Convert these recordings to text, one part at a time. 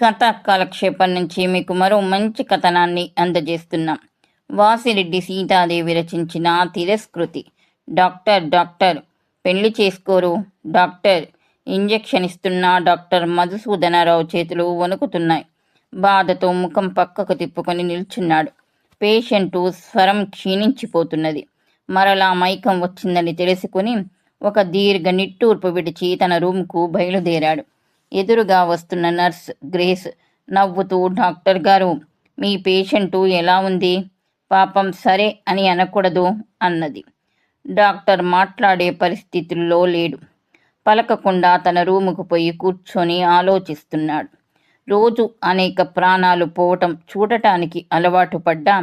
కథ కాలక్షేపం నుంచి మీకు మరో మంచి కథనాన్ని అందజేస్తున్నాం. వాసిరెడ్డి సీతాదేవి రచించిన తిరస్కృతి. డాక్టర్ డాక్టర్ పెళ్ళి చేసుకోరు. డాక్టర్ ఇంజెక్షన్ ఇస్తున్న డాక్టర్ మధుసూదనరావు చేతులు వణుకుతున్నాయి. బాధతో ముఖం పక్కకు తిప్పుకొని నిల్చున్నాడు. పేషెంటు స్వరం క్షీణించిపోతున్నది. మరలా మైకం వచ్చిందని తెలుసుకుని ఒక దీర్ఘ నిట్టూర్పు విడిచి తన రూమ్కు బయలుదేరాడు. ఎదురుగా వస్తున్న నర్స్ గ్రేస్ నవ్వుతూ డాక్టర్ గారు మీ పేషెంటు ఎలా ఉంది? పాపం సరే అని అనకూడదు అన్నది. డాక్టర్ మాట్లాడే పరిస్థితుల్లో లేడు. పలకకుండా తన రూముకు పోయి కూర్చొని ఆలోచిస్తున్నాడు. రోజు అనేక ప్రాణాలు పోవటం చూడటానికి అలవాటు పడ్డా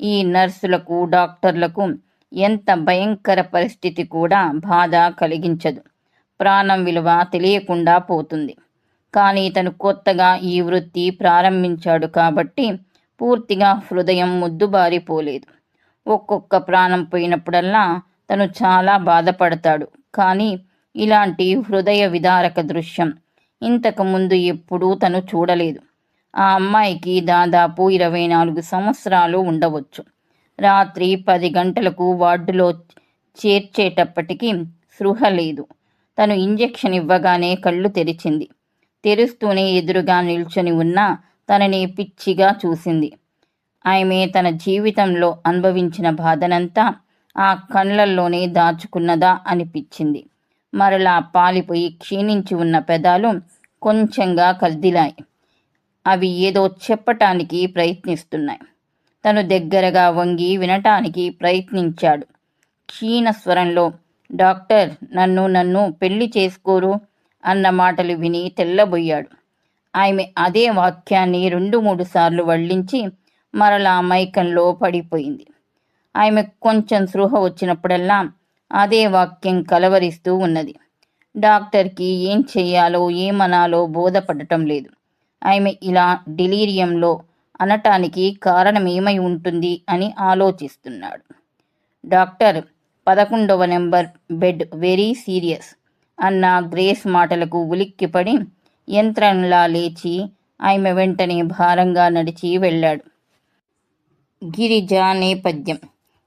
ఈ నర్సులకు డాక్టర్లకు ఎంత భయంకర పరిస్థితి కూడా బాధ కలిగించదు. ప్రాణం విలువ తెలియకుండా పోతుంది. కానీ తను కొత్తగా ఈ వృత్తి ప్రారంభించాడు కాబట్టి పూర్తిగా హృదయం ముద్దుబారిపోలేదు ఒక్కొక్క ప్రాణం పోయినప్పుడల్లా తను చాలా బాధపడతాడు. కానీ ఇలాంటి హృదయ విదారక దృశ్యం ఇంతకు ముందు ఎప్పుడూ తను చూడలేదు. ఆ అమ్మాయికి దాదాపు ఇరవై నాలుగు సంవత్సరాలు ఉండవచ్చు. రాత్రి పది గంటలకు వార్డులో చేర్చేటప్పటికి స్పృహ లేదు. తను ఇంజెక్షన్ ఇవ్వగానే కళ్ళు తెరిచింది. తెరుస్తూనే ఎదురుగా నిల్చొని ఉన్న తనని పిచ్చిగా చూసింది. ఆమె తన జీవితంలో అనుభవించిన బాధనంతా ఆ కళ్ళల్లోనే దాచుకున్నదా అనిపించింది. మరలా పాలిపోయి క్షీణించి ఉన్న పెదాలు కొంచెంగా కదిలాయి. అవి ఏదో చెప్పటానికి ప్రయత్నిస్తున్నాయి. తను దగ్గరగా వంగి వినటానికి ప్రయత్నించాడు. క్షీణ స్వరంలో డాక్టర్ నన్ను నన్ను పెళ్ళి చేసుకోరు. అన్న మాటలు విని తెల్లబోయాడు. ఆమె అదే వాక్యాన్ని రెండు మూడు సార్లు వల్లించి మరలా మైకంలో పడిపోయింది. ఆమె కొంచెం స్పృహ వచ్చినప్పుడల్లా అదే వాక్యం కలవరిస్తూ ఉన్నది. డాక్టర్కి ఏం చేయాలో ఏమనాలో బోధపడటం లేదు. ఆమె ఇలా డిలీరియంలో అనటానికి కారణం ఏమై ఉంటుంది అని ఆలోచిస్తున్నాడు. డాక్టర్ పదకొండవ నెంబర్ బెడ్ వెరీ సీరియస్. అన్న గ్రేస్ మాటలకు ఉలిక్కిపడి యంత్రంలా లేచి ఆమె వెంటనే భారంగా నడిచి వెళ్ళాడు. గిరిజ నేపథ్యం.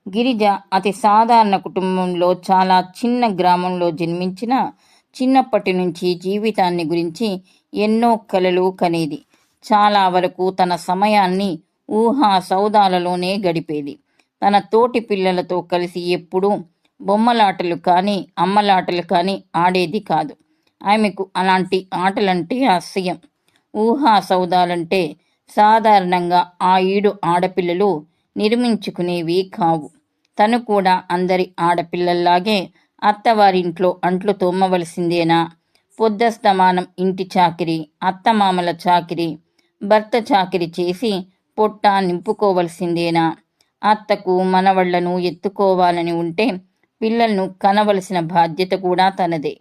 గిరిజ అతి సాధారణ కుటుంబంలో చాలా చిన్న గ్రామంలో జన్మించిన చిన్నప్పటి నుంచి జీవితాన్ని గురించి ఎన్నో కలలు కనేది. చాలా వరకు తన సమయాన్ని ఊహా సౌదాలలోనే గడిపేది. తన తోటి పిల్లలతో కలిసి ఎప్పుడూ బొమ్మలాటలు కానీ అమ్మలాటలు కానీ ఆడేది కాదు. ఆమెకు అలాంటి ఆటలంటే అసహ్యం ఊహా సౌదాలంటే సాధారణంగా ఆ ఈడు ఆడపిల్లలు నిర్మించుకునేవి కావు. తను కూడా అందరి ఆడపిల్లల్లాగే అత్తవారింట్లో అంట్లు తోమ్మవలసిందేనా పొద్దస్తమానం ఇంటి చాకిరి అత్తమామల చాకిరి భర్త చాకిరి చేసి పొట్ట నింపుకోవలసిందేనా? అత్తకు మనవళ్ళను ఎత్తుకోవాలని ఉంటే పిల్లలను కనవలసిన బాధ్యత కూడా తనదే.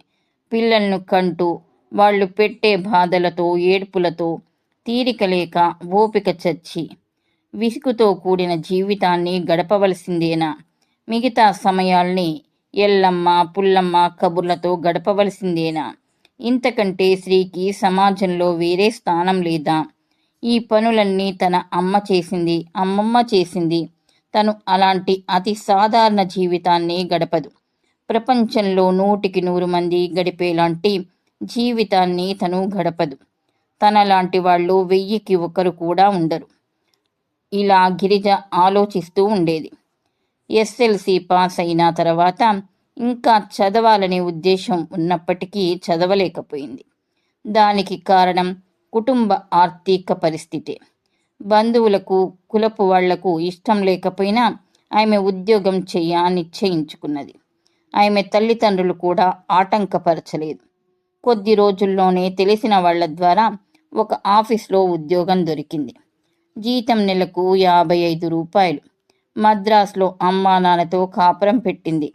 పిల్లలను కంటూ వాళ్ళు పెట్టే బాధలతో ఏడ్పులతో తీరిక లేక ఓపిక చచ్చి విసుగుతో కూడిన జీవితాన్ని గడపవలసిందేనా? మిగతా సమయాల్ని ఎల్లమ్మ పుల్లమ్మ కబుర్లతో గడపవలసిందేనా? ఇంతకంటే స్త్రీకి సమాజంలో వేరే స్థానం లేదా? ఈ పనులన్నీ తన అమ్మ చేసింది అమ్మమ్మ చేసింది తను అలాంటి అతి సాధారణ జీవితాన్ని గడపదు. ప్రపంచంలో నూటికి నూరు మంది గడిపేలాంటి జీవితాన్ని తను గడపదు. తనలాంటి వాళ్ళు వెయ్యికి ఒకరు కూడా ఉండరు. ఇలా గిరిజ ఆలోచిస్తూ ఉండేది. ఎస్ఎల్సి పాస్ అయిన తర్వాత ఇంకా చదవాలనే ఉద్దేశం ఉన్నప్పటికీ చదవలేకపోయింది. దానికి కారణం కుటుంబ ఆర్థిక పరిస్థితే. బంధువులకు కులపు వాళ్ళకు ఇష్టం లేకపోయినా ఆమె ఉద్యోగం చెయ్య నిశ్చయించుకున్నది. ఆమె తల్లిదండ్రులు కూడా ఆటంకపరచలేదు. కొద్ది రోజుల్లోనే తెలిసిన వాళ్ళ ద్వారా ఒక ఆఫీస్లో ఉద్యోగం దొరికింది. జీతం నెలకు యాభై ఐదు రూపాయలు. మద్రాసులో అమ్మా నాన్నతో కాపురం పెట్టింది.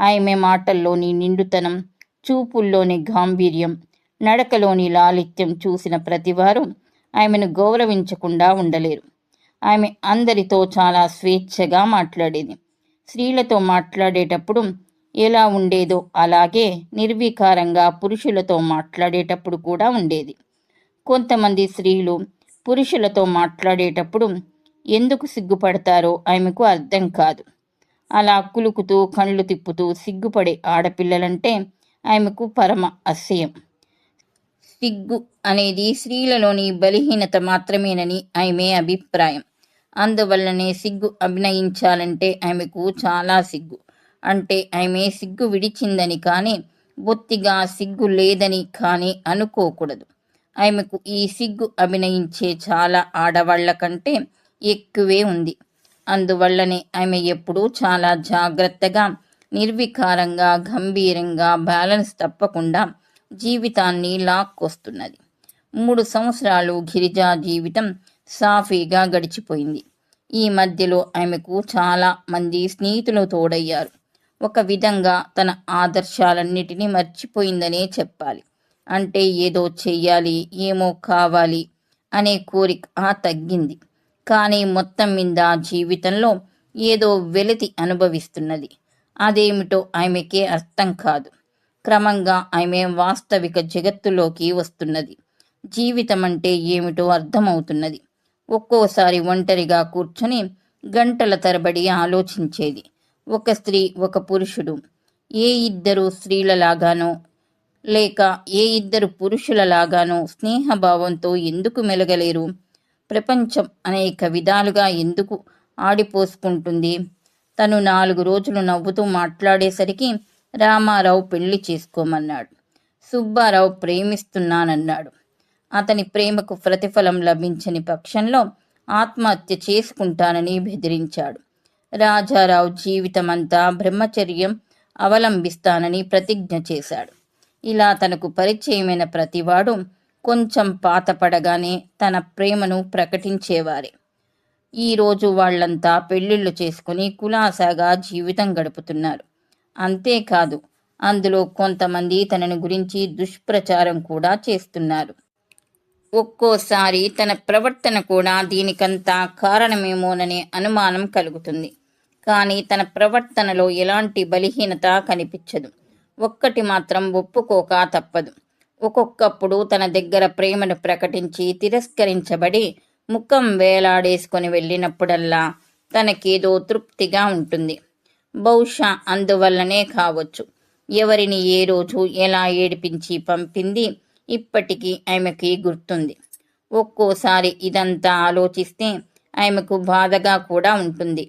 ఆమె మాటల్లోని నిండుతనం చూపుల్లోని గాంభీర్యం నడకలోని లాలిత్యం చూసిన ప్రతివారు ఆమెను గౌరవించకుండా ఉండలేరు. ఆమె అందరితో చాలా స్వేచ్ఛగా మాట్లాడేది. స్త్రీలతో మాట్లాడేటప్పుడు ఎలా ఉండేదో అలాగే నిర్వీకారంగా పురుషులతో మాట్లాడేటప్పుడు కూడా ఉండేది. కొంతమంది స్త్రీలు పురుషులతో మాట్లాడేటప్పుడు ఎందుకు సిగ్గుపడతారో ఆమెకు అర్థం కాదు. అలా కులుకుతూ కళ్ళు తిప్పుతూ సిగ్గుపడే ఆడపిల్లలంటే ఆమెకు పరమ అసహ్యం. సిగ్గు అనేది స్త్రీలలోని బలహీనత మాత్రమేనని ఆమె అభిప్రాయం. అందువల్లనే సిగ్గు అభినయించాలంటే ఆమెకు చాలా సిగ్గు. అంటే ఆమె సిగ్గు విడిచిందని కానీ బొత్తిగా సిగ్గు లేదని కానీ అనుకోకూడదు. ఆమెకు ఈ సిగ్గు అభినయించే చాలా ఆడవాళ్ళ కంటే ఎక్కువే ఉంది. అందువల్లనే ఆమె ఎప్పుడూ చాలా జాగ్రత్తగా నిర్వికారంగా గంభీరంగా బ్యాలెన్స్ తప్పకుండా జీవితాన్ని లాక్కొస్తున్నది. మూడు సంవత్సరాలు గిరిజా జీవితం సాఫీగా గడిచిపోయింది. ఈ మధ్యలో ఆమెకు చాలా మంది స్నేహితులు తోడయ్యారు. ఒక విధంగా తన ఆదర్శాలన్నిటినీ మర్చిపోయిందనే చెప్పాలి. అంటే ఏదో చెయ్యాలి ఏమో కావాలి అనే కోరిక తగ్గింది. కానీ మొత్తం మీద జీవితంలో ఏదో వెలితి అనుభవిస్తున్నది. అదేమిటో ఆమెకే అర్థం కాదు. క్రమంగా ఆమె వాస్తవిక జగత్తులోకి వస్తున్నది. జీవితం అంటే ఏమిటో అర్థమవుతున్నది. ఒక్కోసారి ఒంటరిగా కూర్చొని గంటల తరబడి ఆలోచించేది. ఒక స్త్రీ ఒక పురుషుడు. ఏ ఇద్దరు స్త్రీలలాగానో లేక ఏ ఇద్దరు పురుషులలాగానో స్నేహభావంతో ఎందుకు మెలగలేరు? ప్రపంచం అనేక విధాలుగా ఎందుకు ఆడిపోసుకుంటుంది? తను నాలుగు రోజులు నవ్వుతూ మాట్లాడేసరికి రామారావు పెళ్ళి చేసుకోమన్నాడు. సుబ్బారావు ప్రేమిస్తున్నానన్నాడు. అతని ప్రేమకు ప్రతిఫలం లభించని పక్షంలో ఆత్మహత్య చేసుకుంటానని బెదిరించాడు. రాజారావు జీవితమంతా బ్రహ్మచర్యం అవలంబిస్తానని ప్రతిజ్ఞ చేశాడు. ఇలా తనకు పరిచయమైన ప్రతివాడు కొంచెం పాతపడగానే తన ప్రేమను ప్రకటించేవారే. ఈరోజు వాళ్ళంతా పెళ్ళిళ్ళు చేసుకుని కులాసాగా జీవితం గడుపుతున్నారు. అంతేకాదు అందులో కొంతమంది తనని గురించి దుష్ప్రచారం కూడా చేస్తున్నారు. ఒక్కోసారి తన ప్రవర్తన కూడా దీనికంతా కారణమేమోననే అనుమానం కలుగుతుంది. కానీ తన ప్రవర్తనలో ఎలాంటి బలహీనత కనిపించదు. ఒక్కటి మాత్రం ఒప్పుకోక తప్పదు. ఒక్కొక్కప్పుడు తన దగ్గర ప్రేమను ప్రకటించి తిరస్కరించబడి ముఖం వేలాడేసుకొని వెళ్ళినప్పుడల్లా తనకేదో తృప్తిగా ఉంటుంది. బహుశా అందువల్లనే కావచ్చు. ఎవరిని ఏ రోజు ఎలా ఏడిపించి పంపింది ఇప్పటికీ ఆమెకి గుర్తుంది. ఒక్కోసారి ఇదంతా ఆలోచిస్తే ఆమెకు బాధగా కూడా ఉంటుంది.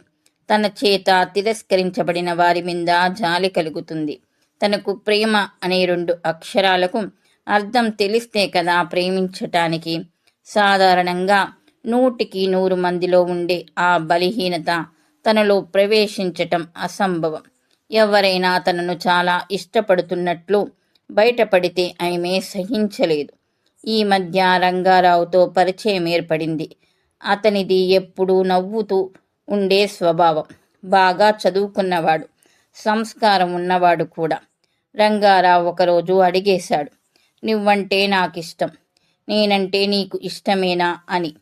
తన చేత తిరస్కరించబడిన వారి మీద జాలి కలుగుతుంది. తనకు ప్రేమ అనే రెండు అక్షరాలకు అర్థం తెలిస్తే కదా ప్రేమించటానికి. సాధారణంగా నూటికి నూరు మందిలో ఉండే ఆ బలహీనత తనలో ప్రవేశించటం అసంభవం. ఎవరైనా తనను చాలా ఇష్టపడుతున్నట్లు బయటపడితే ఆమె సహించలేదు. ఈ మధ్య రంగారావుతో పరిచయం ఏర్పడింది. అతనిది ఎప్పుడూ నవ్వుతూ ఉండే స్వభావం. బాగా చదువుకున్నవాడు. సంస్కారం ఉన్నవాడు కూడా. రంగారావు ఒకరోజు అడిగేశాడు. నువ్వంటే నాకిష్టం. నేనంటే నీకు ఇష్టమేనా? అని.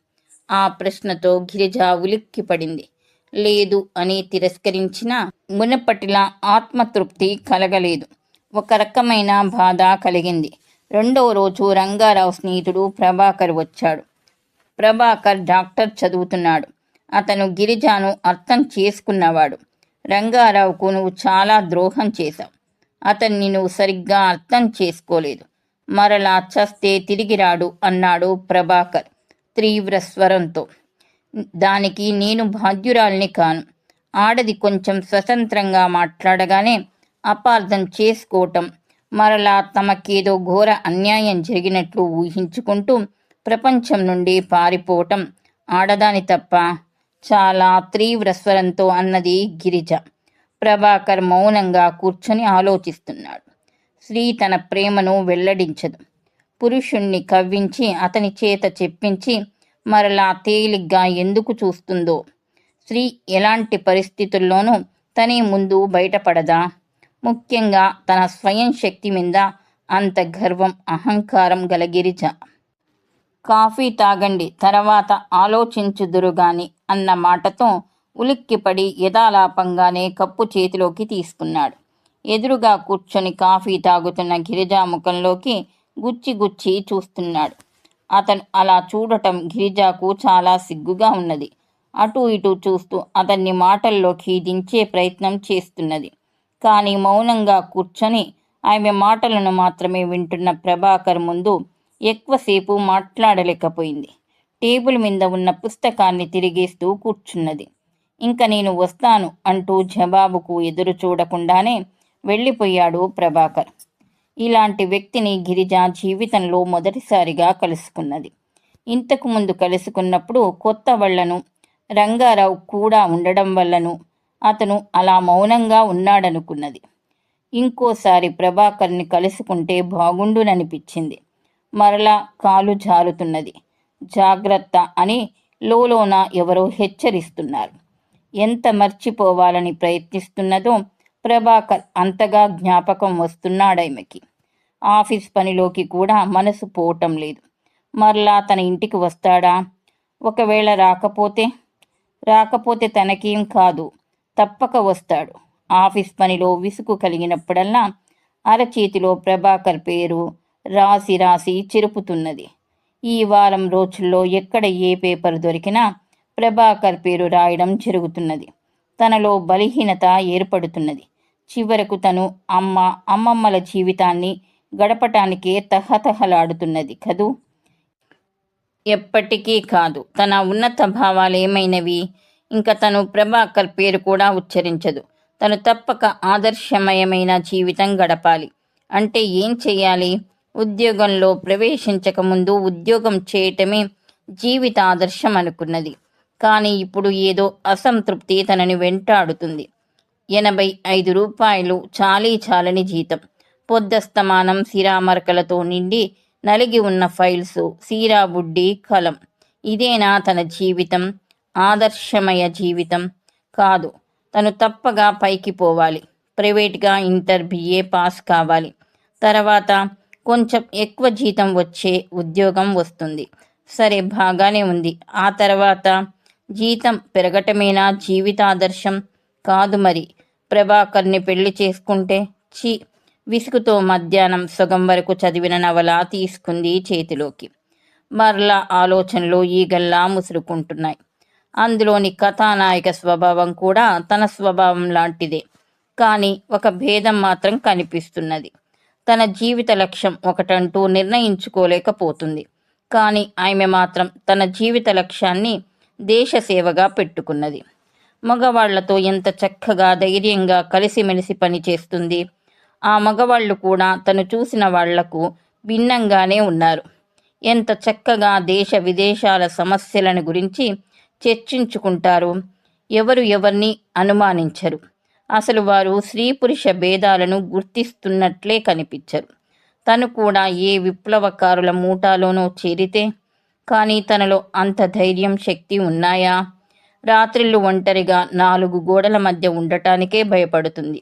ఆ ప్రశ్నతో గిరిజ ఉలిక్కిపడింది. లేదు అని తిరస్కరించిన మునపటిలా ఆత్మతృప్తి కలగలేదు. ఒక రకమైన బాధ కలిగింది. రెండవ రోజు రంగారావు స్నేహితుడు ప్రభాకర్ వచ్చాడు. ప్రభాకర్ డాక్టర్ చదువుతున్నాడు. అతను గిరిజాను అర్థం చేసుకున్నవాడు. రంగారావుకు నువ్వు చాలా ద్రోహం చేశావు. అతన్ని నువ్వు సరిగ్గా అర్థం చేసుకోలేదు. మరలా చస్తే తిరిగి రాడు అన్నాడు ప్రభాకర్ తీవ్ర స్వరంతో. దానికి నేను బాధ్యురాల్ని కాను. ఆడది కొంచెం స్వతంత్రంగా మాట్లాడగానే అపార్థం చేసుకోవటం మరలా తమకేదో ఘోర అన్యాయం జరిగినట్లు ఊహించుకుంటూ ప్రపంచం నుండి పారిపోవటం ఆడదాని తప్ప చాలా తీవ్ర స్వరంతో అన్నది గిరిజ. ప్రభాకర్ మౌనంగా కూర్చొని ఆలోచిస్తున్నాడు. స్త్రీ తన ప్రేమను వెల్లడించదు. పురుషుణ్ణి కవ్వించి అతని చేత చెప్పించి మరలా తేలిగ్గా ఎందుకు చూస్తుందో. స్త్రీ ఎలాంటి పరిస్థితుల్లోనూ తనే ముందు బయటపడదా? ముఖ్యంగా తన స్వయం శక్తి మీద అంత గర్వం అహంకారం గల గిరిజ. కాఫీ తాగండి తర్వాత ఆలోచించుదురుగాని అన్న మాటతో ఉలిక్కిపడి యథాలాపంగానే కప్పు చేతిలోకి తీసుకున్నాడు. ఎదురుగా కూర్చొని కాఫీ తాగుతున్న గిరిజా ముఖంలోకి గుచ్చి గుచ్చి చూస్తున్నాడు. అతను అలా చూడటం గిరిజాకు చాలా సిగ్గుగా ఉన్నది. అటు ఇటు చూస్తూ అతన్ని మాటల్లోకి దించే ప్రయత్నం చేస్తున్నది. కానీ మౌనంగా కూర్చొని ఆమె మాటలను మాత్రమే వింటున్న ప్రభాకర్ ముందు ఎక్కువసేపు మాట్లాడలేకపోయింది. టేబుల్ మీద ఉన్న పుస్తకాన్ని తిరిగేస్తూ కూర్చున్నది. ఇంక నేను వస్తాను అంటూ జవాబుకు ఎదురు చూడకుండానే వెళ్ళిపోయాడు ప్రభాకర్. ఇలాంటి వ్యక్తిని గిరిజ జీవితంలో మొదటిసారిగా కలుసుకున్నది. ఇంతకు ముందు కలుసుకున్నప్పుడు కొత్త వాళ్ళను రంగారావు కూడా ఉండడం వల్లను అతను అలా మౌనంగా ఉన్నాడనుకున్నది. ఇంకోసారి ప్రభాకర్ని కలుసుకుంటే బాగుండుననిపించింది. మరలా కాలు జారుతున్నది. జాగ్రత్త అని లోలోన ఎవరో హెచ్చరిస్తున్నారు. ఎంత మర్చిపోవాలని ప్రయత్నిస్తున్నదో ప్రభాకర్ అంతగా జ్ఞాపకం వస్తున్నాడైమెకి. ఆఫీస్ పనిలోకి కూడా మనసు పోవటం లేదు. మరలా తన ఇంటికి వస్తాడా? ఒకవేళ రాకపోతే? రాకపోతే తనకేం కాదు. తప్పక వస్తాడు. ఆఫీస్ పనిలో విసుగు కలిగినప్పుడల్లా అరచేతిలో ప్రభాకర్ పేరు రాసి రాసి చెరుపుతున్నది. ఈ వారం రోజుల్లో ఎక్కడ ఏ పేపర్ దొరికినా ప్రభాకర్ పేరు రాయడం జరుగుతున్నది. తనలో బలహీనత ఏర్పడుతున్నది. చివరకు తను అమ్మ అమ్మమ్మల జీవితాన్ని గడపటానికే తహతహలాడుతున్నది కదూ? ఎప్పటికీ కాదు. తన ఉన్నత భావాలు ఏమైనవి? ఇంకా తను ప్రభాకర్ పేరు కూడా ఉచ్చరించదు. తను తప్పక ఆదర్శమయమైన జీవితం గడపాలి. అంటే ఏం చేయాలి ఉద్యోగంలో ప్రవేశించక ముందు ఉద్యోగం చేయటమే జీవిత ఆదర్శం అనుకున్నది. కానీ ఇప్పుడు ఏదో అసంతృప్తి తనని వెంటాడుతుంది. ఎనభై ఐదు రూపాయలు చాలీ చాలని జీతం. పొద్దస్తమానం సిరామరకలతో నిండి నలిగి ఉన్న ఫైల్స్ సీరాబుడ్డి కలం. ఇదేనా తన జీవితం? ఆదర్శమయ జీవితం కాదు. తను తప్పగా పైకి పోవాలి. ప్రైవేట్గా ఇంటర్ బిఏ పాస్ కావాలి. తర్వాత కొంచెం ఎక్కువ జీతం వచ్చే ఉద్యోగం వస్తుంది. సరే బాగానే ఉంది. ఆ తర్వాత జీతం పెరగటమేనా? జీవితాదర్శం కాదు మరి. ప్రభాకర్ని పెళ్ళి చేసుకుంటే చీ విసుగుతో మధ్యాహ్నం సగం వరకు చదివిన నవల తీసుకుంది చేతిలోకి. మరలా ఆలోచనలు ఈగల్లా ముసురుకుంటున్నాయి. అందులోని కథానాయక స్వభావం కూడా తన స్వభావం లాంటిదే. కానీ ఒక భేదం మాత్రం కనిపిస్తున్నది. తన జీవిత లక్ష్యం ఒకటంటూ నిర్ణయించుకోలేకపోతుంది. కానీ ఆమె మాత్రం తన జీవిత లక్ష్యాన్ని దేశ సేవగా పెట్టుకున్నది. మగవాళ్ళతో ఎంత చక్కగా ధైర్యంగా కలిసిమెలిసి పనిచేస్తుంది? ఆ మగవాళ్ళు కూడా తను చూసిన వాళ్ళకు భిన్నంగానే ఉన్నారు. ఎంత చక్కగా దేశ విదేశాల సమస్యలను గురించి చర్చించుకుంటారు ఎవరు ఎవరిని అనుమానించరు. అసలు వారు స్త్రీ పురుష భేదాలను గుర్తిస్తున్నట్లే కనిపించరు. తను కూడా ఏ విప్లవకారుల మూటాలోనో చేరితే కానీ తనలో అంత ధైర్యం శక్తి ఉన్నాయా? రాత్రిళ్ళు ఒంటరిగా నాలుగు గోడల మధ్య ఉండటానికే భయపడుతుంది.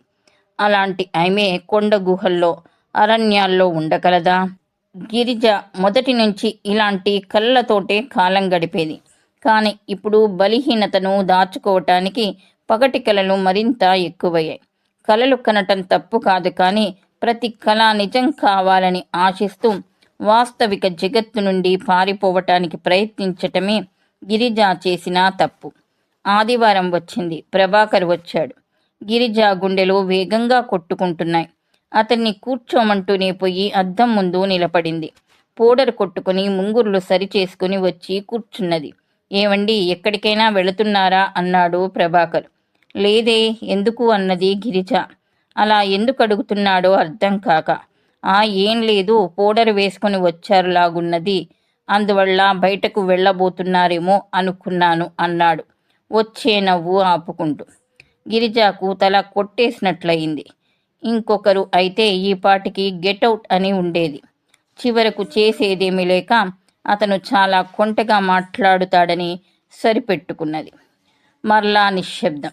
అలాంటి ఆమె కొండ గుహల్లో అరణ్యాల్లో ఉండగలదా? గిరిజ మొదటి నుంచి ఇలాంటి కళ్ళతోటే కాలం గడిపేది. కానీ ఇప్పుడు బలహీనతను దాచుకోవటానికి పగటి కళలు మరింత ఎక్కువయ్యాయి. కళలు కనటం తప్పు కాదు కానీ ప్రతి కళ నిజం కావాలని ఆశిస్తూ వాస్తవిక జగత్తు నుండి పారిపోవటానికి ప్రయత్నించటమే గిరిజ చేసిన తప్పు. ఆదివారం వచ్చింది. ప్రభాకర్ వచ్చాడు. గిరిజ గుండెలు వేగంగా కొట్టుకుంటున్నాయి. అతన్ని కూర్చోమంటూనే పోయి అద్దం ముందు నిలబడింది. పౌడర్ కొట్టుకుని ముంగుర్లు సరిచేసుకుని వచ్చి కూర్చున్నది. ఏవండి ఎక్కడికైనా వెళుతున్నారా? అన్నాడు ప్రభాకర్. లేదే ఎందుకు అన్నది గిరిజ. అలా ఎందుకు అడుగుతున్నాడో అర్థం కాక. ఆ ఏం లేదు పౌడర్ వేసుకుని వచ్చారు లాగున్నది అందువల్ల బయటకు వెళ్ళబోతున్నారేమో అనుకున్నాను అన్నాడు. వచ్చే నవ్వు ఆపుకుంటూ. గిరిజాకు తల కొట్టేసినట్లయింది. ఇంకొకరు అయితే ఈ పాటికి గెటౌట్ అని ఉండేది. చివరకు చేసేదేమీ లేక అతను చాలా కొంటగా మాట్లాడుతాడని సరిపెట్టుకున్నది. మరలా నిశ్శబ్దం.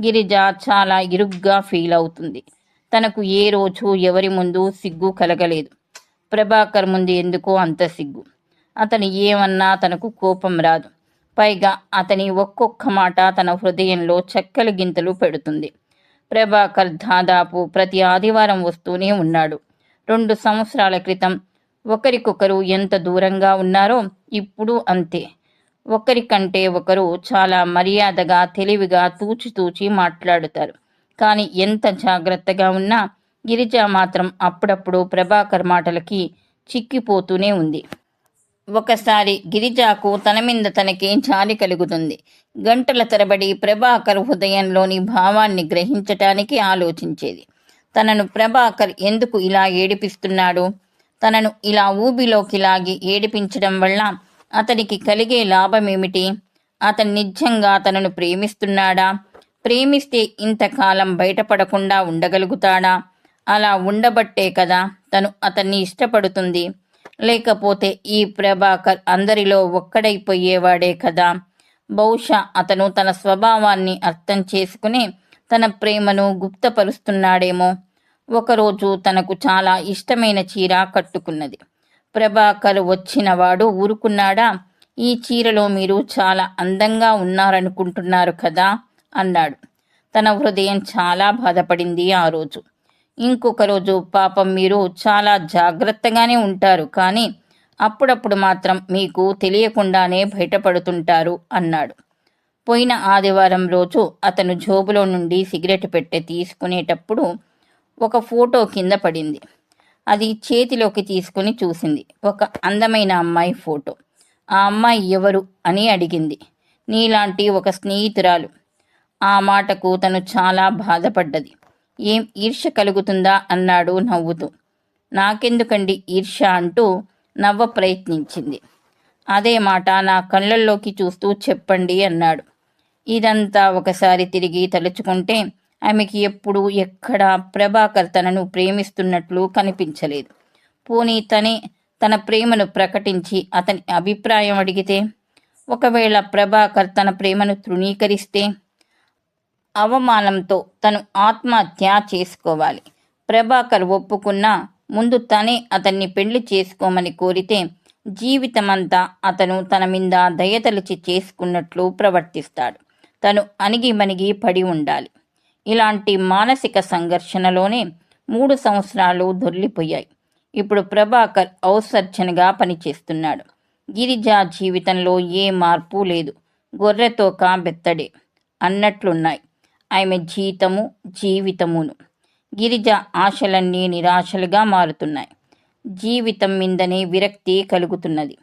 గిరిజ చాలా ఇరుగ్గా ఫీల్ అవుతుంది. తనకు ఏ రోజు ఎవరి ముందు సిగ్గు కలగలేదు. ప్రభాకర్ ముందు ఎందుకో అంత సిగ్గు. అతను ఏమన్నా తనకు కోపం రాదు. పైగా అతని ఒక్కొక్క మాట తన హృదయంలో చెక్కల గింతలు పెడుతుంది. ప్రభాకర్ దాదాపు ప్రతి ఆదివారం వస్తూనే ఉన్నాడు. రెండు సంవత్సరాల క్రితం ఒకరికొకరు ఎంత దూరంగా ఉన్నారో ఇప్పుడు అంతే. ఒకరికంటే ఒకరు చాలా మర్యాదగా తెలివిగా తూచితూచి మాట్లాడుతారు. కానీ ఎంత జాగ్రత్తగా ఉన్నా గిరిజ మాత్రం అప్పుడప్పుడు ప్రభాకర్ మాటలకి చిక్కిపోతూనే ఉంది. ఒకసారి గిరిజాకు తన మీద తనకే జాలి కలుగుతుంది? గంటల తరబడి ప్రభాకర్ హృదయంలోని భావాన్ని గ్రహించటానికి ఆలోచించేది. తనను ప్రభాకర్ ఎందుకు ఇలా ఏడిపిస్తున్నాడు? తనను ఇలా ఊబిలోకి లాగి ఏడిపించడం వల్ల అతనికి కలిగే లాభమేమిటి? అతను నిజంగా తనను ప్రేమిస్తున్నాడా? ప్రేమిస్తే ఇంతకాలం బయటపడకుండా ఉండగలుగుతాడా? అలా ఉండబట్టే కదా తను అతన్ని ఇష్టపడుతుంది. లేకపోతే ఈ ప్రభాకర్ అందరిలో ఒక్కడైపోయేవాడే కదా. బహుశా అతను తన స్వభావాన్ని అర్థం చేసుకుని తన ప్రేమను గుప్తపరుస్తున్నాడేమో. ఒకరోజు తనకు చాలా ఇష్టమైన చీర కట్టుకున్నది. ప్రభాకర్ వచ్చినవాడు ఊరుకున్నాడా? ఈ చీరలో మీరు చాలా అందంగా ఉన్నారనుకుంటున్నారు కదా? అన్నాడు. తన హృదయం చాలా బాధపడింది ఆ రోజు. ఇంకొక రోజు పాపం మీరు చాలా జాగ్రత్తగానే ఉంటారు కానీ అప్పుడప్పుడు మాత్రం మీకు తెలియకుండానే బయటపడుతుంటారు అన్నాడు. పోయిన ఆదివారం రోజు అతను జోబులో నుండి సిగరెట్ పెట్టె తీసుకునేటప్పుడు ఒక ఫోటో కింద పడింది. అది చేతిలోకి తీసుకుని చూసింది. ఒక అందమైన అమ్మాయి ఫోటో. ఆ అమ్మాయి ఎవరు అని అడిగింది. నీలాంటి ఒక స్నేహితురాలు. ఆ మాటకు తను చాలా బాధపడ్డది. ఏం ఈర్ష కలుగుతుందా అన్నాడు నవ్వుతూ. నాకెందుకండి ఈర్ష అంటూ నవ్వ ప్రయత్నించింది. అదే మాట నా కళ్ళల్లోకి చూస్తూ చెప్పండి అన్నాడు. ఇదంతా ఒకసారి తిరిగి తలుచుకుంటే ఆమెకి ఎప్పుడు ఎక్కడ ప్రభాకర్ తనను ప్రేమిస్తున్నట్లు కనిపించలేదు. పోనీ తనే తన ప్రేమను ప్రకటించి అతని అభిప్రాయం అడిగితే ఒకవేళ ప్రభాకర్ తన ప్రేమను తృణీకరిస్తే అవమానంతో తను ఆత్మహత్య చేసుకోవాలి. ప్రభాకర్ ఒప్పుకున్నా ముందు తనే అతన్ని పెళ్ళి చేసుకోమని కోరితే జీవితమంతా అతను తన మీద దయతలిచి చేసుకున్నట్లు ప్రవర్తిస్తాడు. తను అణిగి మణిగి పడి ఉండాలి. ఇలాంటి మానసిక సంఘర్షణలోనే మూడు సంవత్సరాలు దొర్లిపోయాయి ఇప్పుడు ప్రభాకర్ ఔసర్జనగా పనిచేస్తున్నాడు. గిరిజ జీవితంలో ఏ మార్పు లేదు. గొర్రెతోక బెత్తడే అన్నట్లున్నాయి. ఆమె జీతము జీవితమును. గిరిజ ఆశలన్నీ నిరాశలుగా మారుతున్నాయి. జీవితం మీదనే విరక్తి కలుగుతున్నది.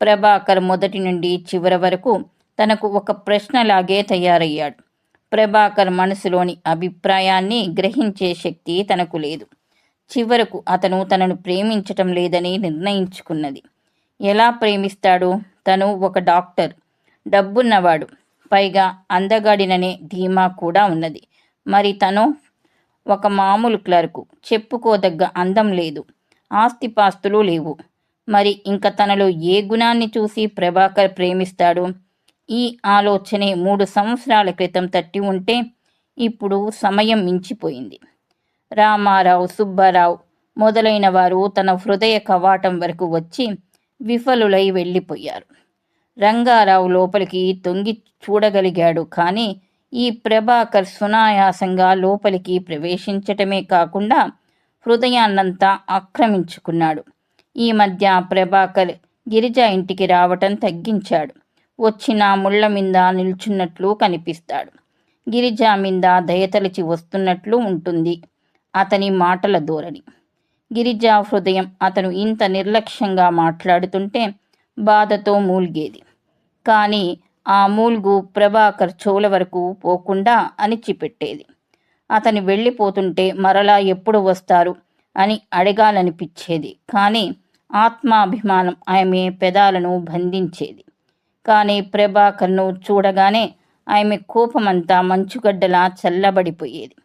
ప్రభాకర్ మొదటి నుండి చివరి వరకు తనకు ఒక ప్రశ్నలాగే తయారయ్యాడు. ప్రభాకర్ మనసులోని అభిప్రాయాన్ని గ్రహించే శక్తి తనకు లేదు. చివరకు అతను తనను ప్రేమించటం లేదని నిర్ణయించుకున్నది. ఎలా ప్రేమిస్తాడు? తను ఒక డాక్టర్. డబ్బున్నవాడు. పైగా అందగాడిననే ధీమా కూడా ఉన్నది. మరి తను ఒక మామూలు క్లర్కు చెప్పుకోదగ్గ అందం లేదు ఆస్తిపాస్తులు లేవు. మరి ఇంక తనలో ఏ గుణాన్ని చూసి ప్రభాకర్ ప్రేమిస్తాడు? ఈ ఆలోచనే మూడు సంవత్సరాల క్రితం తట్టి ఉంటే ఇప్పుడు సమయం మించిపోయింది. రామారావు సుబ్బారావు మొదలైన వారు తన హృదయ కవాటం వరకు వచ్చి విఫలులై వెళ్ళిపోయారు. రంగారావు లోపలికి తొంగి చూడగలిగాడు. కానీ ఈ ప్రభాకర్ సునాయాసంగా లోపలికి ప్రవేశించటమే కాకుండా హృదయాన్నంతా ఆక్రమించుకున్నాడు. ఈ మధ్య ప్రభాకర్ గిరిజ ఇంటికి రావటం తగ్గించాడు. వచ్చిన ముళ్ళ మీద నిల్చున్నట్లు కనిపిస్తాడు. గిరిజ మీద దయతలిచి వస్తున్నట్లు ఉంటుంది అతని మాటల ధోరణి. గిరిజ హృదయం అతను ఇంత నిర్లక్ష్యంగా మాట్లాడుతుంటే బాధతో మూల్గేది. కానీ ఆ మూల్గు ప్రభాకర్ చెవుల వరకు పోకుండా అణిచిపెట్టేది. అతని వెళ్ళిపోతుంటే మరలా ఎప్పుడు వస్తారు అని అడగాలనిపించేది. కానీ ఆత్మాభిమానం ఆమె పెదాలను బంధించేది. కానీ ప్రభాకర్ను చూడగానే ఆమె కోపమంతా మంచుగడ్డలా చల్లబడిపోయేది.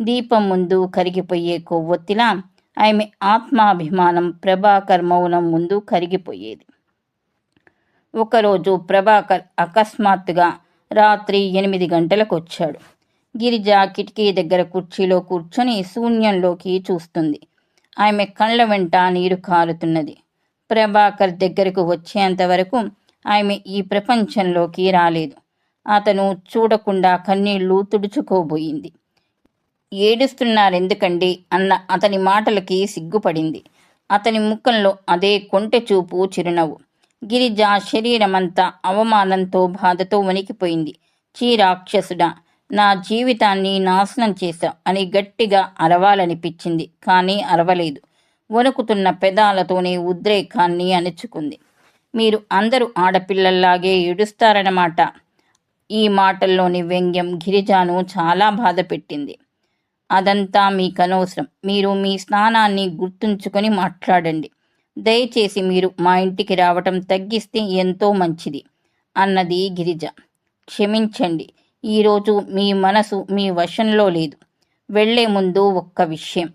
దీపం ముందు కరిగిపోయే కొవ్వొత్తిలా ఆమె ఆత్మాభిమానం ప్రభాకర్ మౌనం ముందు కరిగిపోయేది. ఒకరోజు ప్రభాకర్ అకస్మాత్తుగా రాత్రి ఎనిమిది గంటలకు వచ్చాడు గిరిజ కిటికీ దగ్గర కుర్చీలో కూర్చొని శూన్యంలోకి చూస్తుంది. ఆమె కళ్ళ వెంట నీరు కారుతున్నది. ప్రభాకర్ దగ్గరకు వచ్చేంత వరకు ఆమె ఈ ప్రపంచంలోకి రాలేదు. అతను చూడకుండా కన్నీళ్ళు తుడుచుకోబోయింది. ఏడుస్తున్నారెందుకండి అన్న అతని మాటలకి సిగ్గుపడింది. అతని ముఖంలో అదే కొంటె చూపు చిరునవ్వు. గిరిజ శరీరమంతా అవమానంతో బాధతో వణికిపోయింది. చీ రాక్షసుడా నా జీవితాన్ని నాశనం చేశావు అని గట్టిగా అరవాలనిపించింది కానీ అరవలేదు. వణుకుతున్న పెదాలతోనే ఉద్రేకాన్ని అణుచుకుంది. మీరు అందరూ ఆడపిల్లల్లాగే ఏడుస్తారన్నమాట. ఈ మాటల్లోని వ్యంగ్యం గిరిజాను చాలా బాధ పెట్టింది అదంతా మీకు అనవసరం మీరు మీ స్నానాన్ని గుర్తుంచుకొని మాట్లాడండి. దయచేసి మీరు మా ఇంటికి రావటం తగ్గిస్తే ఎంతో మంచిది అన్నది గిరిజ. క్షమించండి ఈరోజు మీ మనసు మీ వశంలో లేదు. వెళ్ళే ముందు ఒక్క విషయం.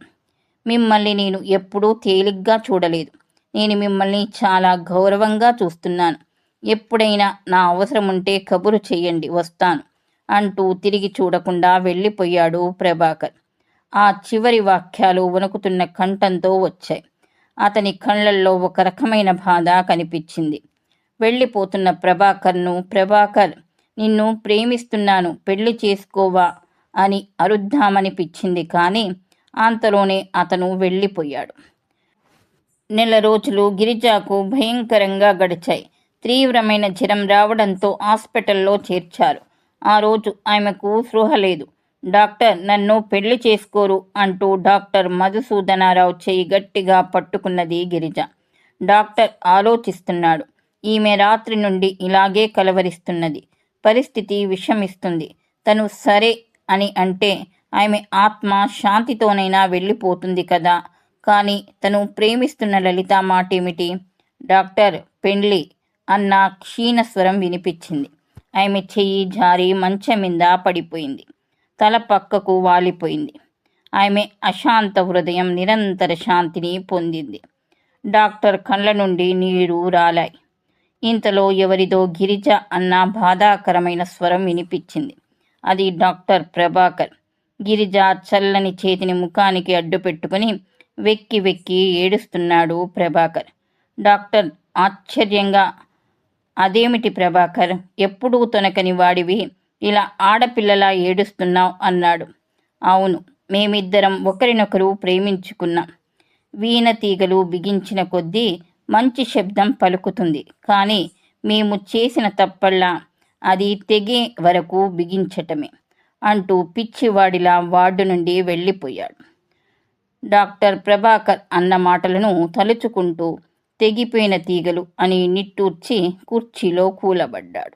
మిమ్మల్ని నేను ఎప్పుడూ తేలిగ్గా చూడలేదు. నేను మిమ్మల్ని చాలా గౌరవంగా చూస్తున్నాను. ఎప్పుడైనా నా అవసరం ఉంటే కబురు చేయండి వస్తాను అంటూ తిరిగి చూడకుండా వెళ్ళిపోయాడు ప్రభాకర్. ఆ చివరి వాక్యాలు వణుకుతున్న కంఠంతో వచ్చాయి. అతని కళ్ళల్లో ఒక రకమైన బాధ కనిపించింది. వెళ్ళిపోతున్న ప్రభాకర్ను ప్రభాకర్ నిన్ను ప్రేమిస్తున్నాను పెళ్ళి చేసుకోవా అని అరుద్దామనిపించింది కానీ అంతలోనే అతను వెళ్ళిపోయాడు. నెల రోజులు గిరిజాకు భయంకరంగా గడిచాయి. తీవ్రమైన జ్వరం రావడంతో హాస్పిటల్లో చేర్చారు. ఆ రోజు ఆమెకు స్పృహ లేదు. డాక్టర్ నన్ను పెళ్ళి చేసుకోరు అంటూ డాక్టర్ మధుసూదనారావు చేయి గట్టిగా పట్టుకున్నది గిరిజ. డాక్టర్ ఆలోచిస్తున్నాడు. ఈమె రాత్రి నుండి ఇలాగే కలవరిస్తున్నది. పరిస్థితి విషమిస్తుంది. తను సరే అని అంటే ఆమె ఆత్మ శాంతితోనైనా వెళ్ళిపోతుంది కదా. కానీ తను ప్రేమిస్తున్న లలిత మాటేమిటి? డాక్టర్ పెండ్లి అన్న క్షీణస్వరం వినిపించింది. ఆమె చెయ్యి జారి మంచం మీద పడిపోయింది. తల పక్కకు వాలిపోయింది. ఆమె అశాంత హృదయం నిరంతర శాంతిని పొందింది. డాక్టర్ కళ్ళ నుండి నీరు రాలాయి. ఇంతలో ఎవరిదో గిరిజ అన్న బాధాకరమైన స్వరం వినిపించింది. అది డాక్టర్ ప్రభాకర్. గిరిజ చల్లని చేతిని ముఖానికి అడ్డు పెట్టుకుని వెక్కి వెక్కి ఏడుస్తున్నాడు ప్రభాకర్. డాక్టర్ ఆశ్చర్యంగా అదేమిటి ప్రభాకర్? ఎప్పుడూ తొనకని వాడివి. ఇలా ఆడపిల్లలా ఏడుస్తున్నావు అన్నాడు. అవును మేమిద్దరం ఒకరినొకరు ప్రేమించుకున్నాం. వీణ తీగలు బిగించిన కొద్దీ మంచి శబ్దం పలుకుతుంది. కానీ మేము చేసిన తప్పల్లా అది తెగే వరకు బిగించటమే అంటూ పిచ్చివాడిలా వార్డు నుండి వెళ్ళిపోయాడు. డాక్టర్ ప్రభాకర్ అన్న మాటలను తలుచుకుంటూ తెగిపోయిన తీగలు అని నిట్టూర్చి కుర్చీలో కూలబడ్డాడు.